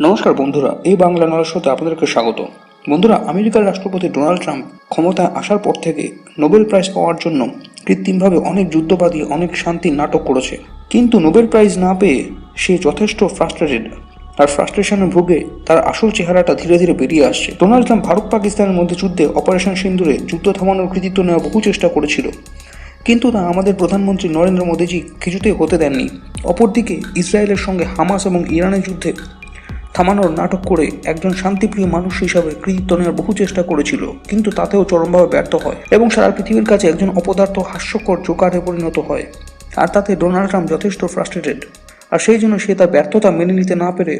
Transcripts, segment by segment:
নমস্কার বন্ধুরা, এই বাংলা নরস্বতে আপনাদেরকে স্বাগত। বন্ধুরা, আমেরিকার রাষ্ট্রপতি ডোনাল্ড ট্রাম্প ক্ষমতায় আসার পর থেকে নোবেল প্রাইজ পাওয়ার জন্য কৃত্রিমভাবে অনেক যুদ্ধবাদী, অনেক শান্তির নাটক করেছে। কিন্তু নোবেল প্রাইজ না পেয়ে সে যথেষ্ট ফ্রাস্ট্রেটেড আর ফ্রাস্ট্রেশনে ভুগে তার আসল চেহারাটা ধীরে ধীরে বেরিয়ে আসছে। ডোনাল্ড ট্রাম্প ভারত পাকিস্তানের মধ্যে যুদ্ধে অপারেশন সিন্দুরে যুদ্ধ থামানোর কৃতিত্ব নেওয়া বহু চেষ্টা করেছিল। কিন্তু তা আমাদের প্রধানমন্ত্রী নরেন্দ্র মোদীজি কিছুতেই হতে দেননি। অপরদিকে ইসরায়েলের সঙ্গে হামাস এবং ইরানের যুদ্ধে থামানোর নাটক করে একজন শান্তিপ্রিয় মানুষ হিসাবে কৃতিত্ব নেওয়ার বহু চেষ্টা করেছিল, কিন্তু তাতেও চরমভাবে ব্যর্থ হয় এবং সারা পৃথিবীর কাছে একজন অপদার্থ হাস্যকর জোকারে পরিণত হয়। আর তাতে ডোনাল্ড ট্রাম্প যথেষ্ট ফ্রাস্ট্রেটেড আর সেই জন্য সে তার ব্যর্থতা মেনে নিতে না পেরে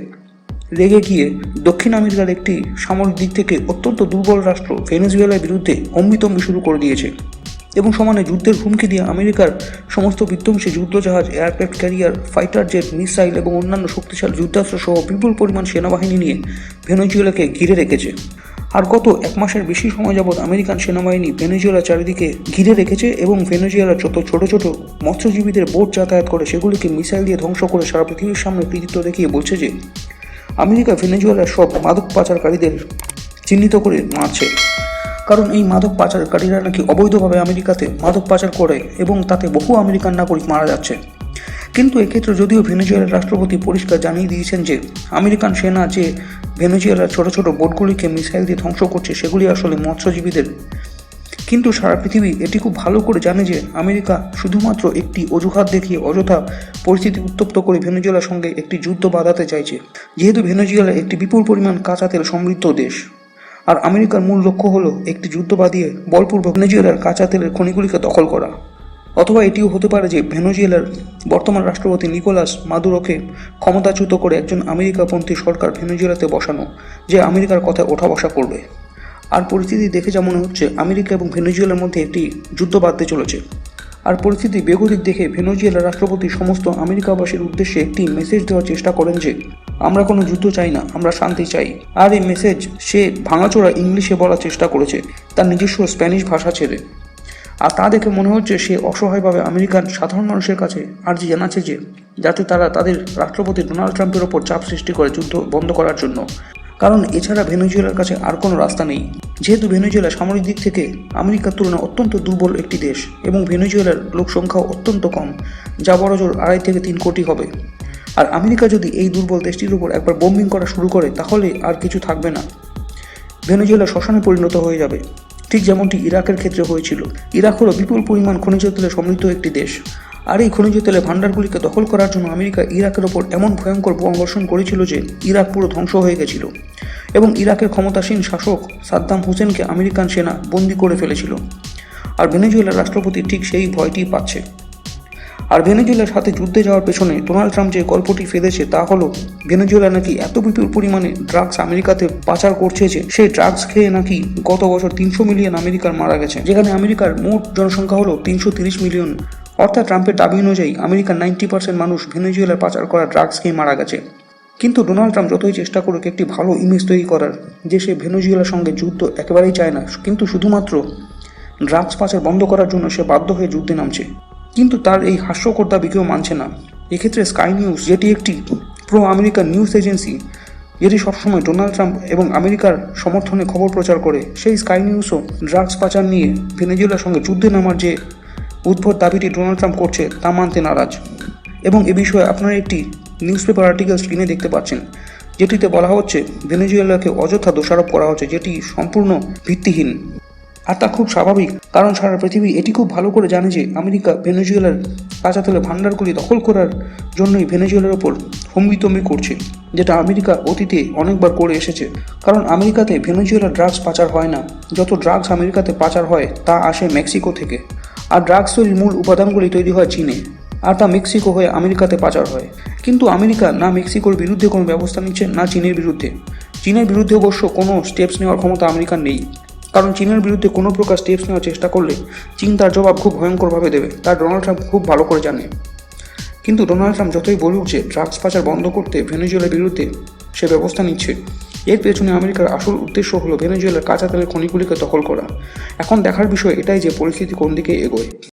রেগে গিয়ে দক্ষিণ আমেরিকার একটি সামরিক দিক থেকে অত্যন্ত দুর্বল রাষ্ট্র ভেনেজুয়েলার বিরুদ্ধে অম্বিতম্বি শুরু করে দিয়েছে। এবং সমানে যুদ্ধের হুমকি দিয়ে আমেরিকার সমস্ত বিধ্বংসী যুদ্ধজাহাজ, aircraft carrier, fighter jet, missile এবং অন্যান্য শক্তিশালী যুদ্ধাস্ত্র সহ বিপুল পরিমাণ সেনাবাহিনী নিয়ে ভেনেজুয়েলাকে ঘিরে রেখেছে। আর গত এক মাসের বেশি সময় যাবৎ আমেরিকান সেনাবাহিনী ভেনেজুয়েলা চারিদিকে ঘিরে রেখেছে এবং ভেনেজুয়েলার যত ছোট ছোট মৎস্যজীবীদের বোট যাতায়াত করে, সেগুলিকে মিসাইল দিয়ে ধ্বংস করে সারা পৃথিবীর সামনে কৃতিত্ব দেখিয়ে বলছে যে, আমেরিকা ভেনেজুয়েলার সব মাদক পাচারকারীদের চিহ্নিত করে মারছে। কারণ এই মাদক পাচারকারীরা নাকি অবৈধভাবে আমেরিকাতে মাদক পাচার করে এবং তাতে বহু আমেরিকান নাগরিক মারা যাচ্ছে। কিন্তু এক্ষেত্রে যদিও ভেনেজুয়েলার রাষ্ট্রপতি পরিষ্কার জানিয়ে দিয়েছেন যে, আমেরিকান সেনা যে ভেনেজুয়েলার ছোট ছোট বোটগুলিকে মিসাইল দিয়ে ধ্বংস করছে, সেগুলি আসলে মৎস্যজীবীদের। কিন্তু সারা পৃথিবী এটি খুব ভালো করে জানে যে, আমেরিকা শুধুমাত্র একটি অজুহাত দেখিয়ে অযথা পরিস্থিতি উত্তপ্ত করে ভেনেজুয়েলার সঙ্গে একটি যুদ্ধ বাঁধাতে চাইছে। যেহেতু ভেনেজুয়েলা একটি বিপুল পরিমাণ কাঁচা তেল সমৃদ্ধ দেশ। আর আমেরিকার মূল লক্ষ্য হলো একটি যুদ্ধ বাঁধিয়ে বলপূর্বক ভেনেজুয়েলার কাঁচা তেলের খনিগুলিকে দখল করা। অথবা এটিও হতে পারে যে ভেনেজুয়েলার বর্তমান রাষ্ট্রপতি নিকোলাস মাদুরোকে ক্ষমতাচ্যুত করে একজন আমেরিকাপন্থী সরকার ভেনেজুয়েলাতে বসানো, যে আমেরিকার কথায় ওঠা বসা করবে। আর পরিস্থিতি দেখে যা মনে হচ্ছে, আমেরিকা এবং ভেনেজুয়েলার মধ্যে একটি যুদ্ধ বাঁধতে চলেছে। আর পরিস্থিতি বেগতিক দেখে ভেনেজুয়েলার রাষ্ট্রপতি সমস্ত আমেরিকাবাসীর উদ্দেশ্যে একটি মেসেজ দেওয়ার চেষ্টা করেন যে, আমরা কোনো যুদ্ধ চাই না, আমরা শান্তি চাই। আর এই মেসেজ সে ভাঙাচোরা ইংলিশে বলার চেষ্টা করেছে, তার নিজস্ব স্প্যানিশ ভাষা ছেড়ে। আর তা দেখে মনে হচ্ছে সে অসহায়ভাবে আমেরিকান সাধারণ মানুষের কাছে আর্জি জানাচ্ছে যে, যাতে তারা তাদের রাষ্ট্রপতি ডোনাল্ড ট্রাম্পের ওপর চাপ সৃষ্টি করে যুদ্ধ বন্ধ করার জন্য। কারণ এছাড়া ভেনেজুয়েলার কাছে আর কোনো রাস্তা নেই। যেহেতু ভেনেজুয়েলা সামরিক দিক থেকে আমেরিকার তুলনায় অত্যন্ত দুর্বল একটি দেশ এবং ভেনেজুয়েলার লোক সংখ্যাও অত্যন্ত কম, যা বড় জোর আড়াই থেকে তিন কোটি হবে। আর আমেরিকা যদি এই দুর্বল দেশটির উপর একবার বোম্বিং করা শুরু করে, তাহলে আর কিছু থাকবে না। ভেনেজুয়েলা শ্মশানে পরিণত হয়ে যাবে। ঠিক যেমনটি ইরাকের ক্ষেত্রে হয়েছিল। ইরাক হলো বিপুল পরিমাণ খনিজ তেলে সমৃদ্ধ একটি দেশ। আর এই খনিজ তেলের ভাণ্ডারগুলিকে দখল করার জন্য আমেরিকা ইরাকের ওপর এমন ভয়ঙ্কর বোমা বর্ষণ করেছিল যে ইরাক পুরো ধ্বংস হয়ে গেছিল এবং ইরাকের ক্ষমতাসীন শাসক সাদ্দাম হোসেনকে আমেরিকান সেনা বন্দি করে ফেলেছিল। আর ভেনেজুয়েলার রাষ্ট্রপতি ঠিক সেই ভয়টি পাচ্ছে। আর ভেনেজুয়েলার সাথে যুদ্ধে যাওয়ার পেছনে ডোনাল্ড ট্রাম্প যে গল্পটি ফেলেছে তা হলো, ভেনেজুয়েলা নাকি এত বিপুল পরিমাণে ড্রাগস আমেরিকাতে পাচার করছে যে সেই ড্রাগস খেয়ে নাকি গত বছর তিনশো মিলিয়ন আমেরিকার মারা গেছে। যেখানে আমেরিকার মোট জনসংখ্যা হলো তিনশো তিরিশ মিলিয়ন অর্থাৎ ট্রাম্পের দাবি অনুযায়ী আমেরিকার নাইনটি পার্সেন্ট মানুষ ভেনেজুয়েলার পাচার করা ড্রাগস খেয়ে মারা গেছে। কিন্তু ডোনাল্ড ট্রাম্প যতই চেষ্টা করুক একটি ভালো ইমেজ তৈরি করার, যে সে ভেনেজুয়েলার সঙ্গে যুদ্ধ একেবারেই চায় না, কিন্তু শুধুমাত্র ড্রাগস পাচার বন্ধ করার জন্য সে বাধ্য হয়ে যুদ্ধে নামছে। কিন্তু তার এই হাস্যকর দাবি কেউ মানছে না। এক্ষেত্রে স্কাই নিউজ, যেটি একটি প্রো আমেরিকান নিউজ এজেন্সি, যেটি সবসময় ডোনাল্ড ট্রাম্প এবং আমেরিকার সমর্থনে খবর প্রচার করে, সেই স্কাই নিউজও ড্রাগস পাচার নিয়ে ভেনেজুয়েলার সঙ্গে যুদ্ধে নামার যে উদ্ভট দাবিটি ডোনাল্ড ট্রাম্প করছে তা মানতে নারাজ। এবং এ বিষয়ে আপনারা একটি নিউজ পেপার আর্টিকেল স্ক্রিনে দেখতে পাচ্ছেন, যেটিতে বলা হচ্ছে, ভেনেজুয়েলাকে অযথা দোষারোপ করা হচ্ছে, যেটি সম্পূর্ণ ভিত্তিহীন। আর তা খুব স্বাভাবিক, কারণ সারা পৃথিবী এটি খুব ভালো করে জানে যে আমেরিকা ভেনেজুয়েলার কাঁচা তেলের ভাণ্ডারগুলি দখল করার জন্যই ভেনেজুয়েলার ওপর হম্বিতম্বি করছে, যেটা আমেরিকা অতীতে অনেকবার করে এসেছে। কারণ আমেরিকাতে ভেনেজুয়েলার ড্রাগস পাচার হয় না, যত ড্রাগস আমেরিকাতে পাচার হয়, তা আসে মেক্সিকো থেকে। আর ড্রাগস তৈরির মূল উপাদানগুলি তৈরি হয় চীনে, আর তা মেক্সিকো হয়ে আমেরিকাতে পাচার হয়। কিন্তু আমেরিকা না মেক্সিকোর বিরুদ্ধে কোনো ব্যবস্থা নিচ্ছে না চীনের বিরুদ্ধে। চীনের বিরুদ্ধে অবশ্য কোনো স্টেপস নেওয়ার ক্ষমতা আমেরিকার নেই। কারণ চীনের বিরুদ্ধে কোনো প্রকার স্টেপস নেওয়ার চেষ্টা করলে চীন তার জবাব খুব ভয়ঙ্করভাবে দেবে, তা ডোনাল্ড ট্রাম্প খুব ভালো করে জানে। কিন্তু ডোনাল্ড ট্রাম্প যতই বলুক যে ড্রাগস পাচার বন্ধ করতে ভেনেজুয়েলার বিরুদ্ধে সে ব্যবস্থা নিচ্ছে এর পেছনে আমেরিকার আসল উদ্দেশ্য হলো ভেনেজুয়েলার কাঁচা তেলের খনিগুলিকে দখল করা। এখন দেখার বিষয় এটাই যে পরিস্থিতি কোন দিকে এগোয়।